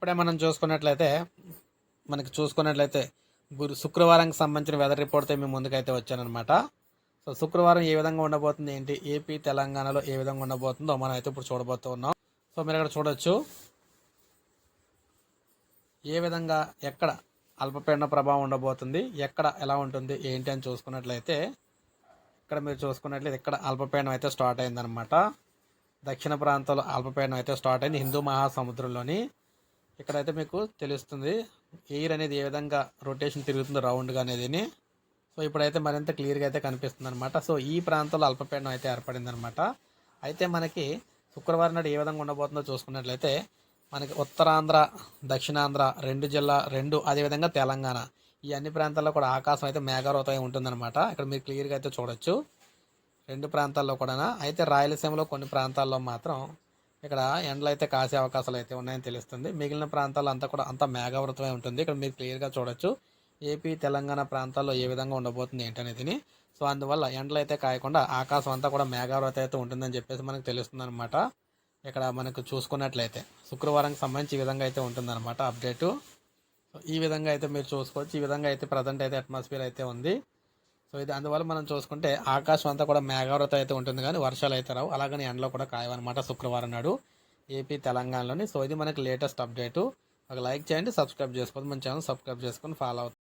ఇప్పుడే మనం చూసుకున్నట్లయితే మనకి చూసుకున్నట్లయితే గురు శుక్రవారంకి సంబంధించిన వెదర్ రిపోర్ట్తో మేము ముందుకైతే వచ్చానమాట సో శుక్రవారం ఏ విధంగా ఉండబోతుంది ఏంటి? ఏపీ తెలంగాణలో ఏ విధంగా ఉండబోతుందో మనం అయితే ఇప్పుడు చూడబోతూ ఉన్నాం. సో మీరు ఇక్కడ చూడొచ్చు. ఏ విధంగా ఎక్కడ అల్పపీడన ప్రభావం ఉండబోతుంది ఎక్కడ ఎలా ఉంటుంది ఏంటి అని చూసుకున్నట్లయితే ఇక్కడ మీరు చూసుకున్నట్లయితే ఇక్కడ అల్పపీడనం అయితే స్టార్ట్ అయిందనమాట దక్షిణ ప్రాంతంలో అల్పపీడనం అయితే స్టార్ట్ అయింది. హిందూ మహాసముద్రంలోని ఇక్కడైతే మీకు తెలుస్తుంది ఎయిర్ అనేది ఏ విధంగా రొటేషన్ తిరుగుతుందో రౌండ్గా అనేది సో ఇప్పుడైతే మరింత క్లియర్గా అయితే కనిపిస్తుంది అనమాట సో ఈ ప్రాంతంలో అల్పపీడనం అయితే ఏర్పడింది అనమాట అయితే మనకి శుక్రవారం నాడు ఏ విధంగా ఉండబోతుందో చూసుకున్నట్లయితే మనకి ఉత్తరాంధ్ర దక్షిణాంధ్ర రెండు జిల్లా రెండు అదేవిధంగా తెలంగాణ. ఈ అన్ని ప్రాంతాల్లో కూడా ఆకాశం అయితే మేఘారోతమై ఉంటుందన్నమాట. ఇక్కడ మీరు క్లియర్గా అయితే చూడొచ్చు. రెండు ప్రాంతాల్లో కూడా అయితే రాయలసీమలో కొన్ని ప్రాంతాల్లో మాత్రం ఇక్కడ ఎండలు అయితే కాసే అవకాశాలు అయితే ఉన్నాయని తెలుస్తుంది. మిగిలిన ప్రాంతాలు అంతా కూడా అంతా మేఘావృతమై ఉంటుంది. ఇక్కడ మీరు క్లియర్గా చూడొచ్చు. ఏపీ తెలంగాణ ప్రాంతాల్లో ఏ విధంగా ఉండబోతుంది ఏంటనేది సో అందువల్ల ఎండలు అయితే కాయకుండా ఆకాశం అంతా కూడా మేఘావృత అయితే ఉంటుందని చెప్పేసి మనకు తెలుస్తుంది అనమాట ఇక్కడ మనకు చూసుకున్నట్లయితే శుక్రవారంకి సంబంధించి ఈ విధంగా అయితే ఉంటుందన్నమాట అప్డేటు. సో ఈ విధంగా అయితే మీరు చూసుకోవచ్చు. ఈ విధంగా అయితే ప్రజెంట్ అయితే అట్మాస్ఫియర్ అయితే ఉంది. సో ఇది అందువల్ల మనం చూసుకుంటే ఆకాశం అంతా కూడా మేఘావృత అయితే ఉంటుంది కానీ వర్షాలు అయితే రావు. అలాగని ఎండలో కూడా కాయవన్నమాట శుక్రవారం నాడు ఏపీ తెలంగాణలోని. సో ఇది మనకి లేటెస్ట్ అప్డేటు ఒక లైక్ చేయండి సబ్స్క్రైబ్ చేసుకోండి. మన ఛానల్ సబ్స్క్రైబ్ చేసుకొని ఫాలో అవుతుంది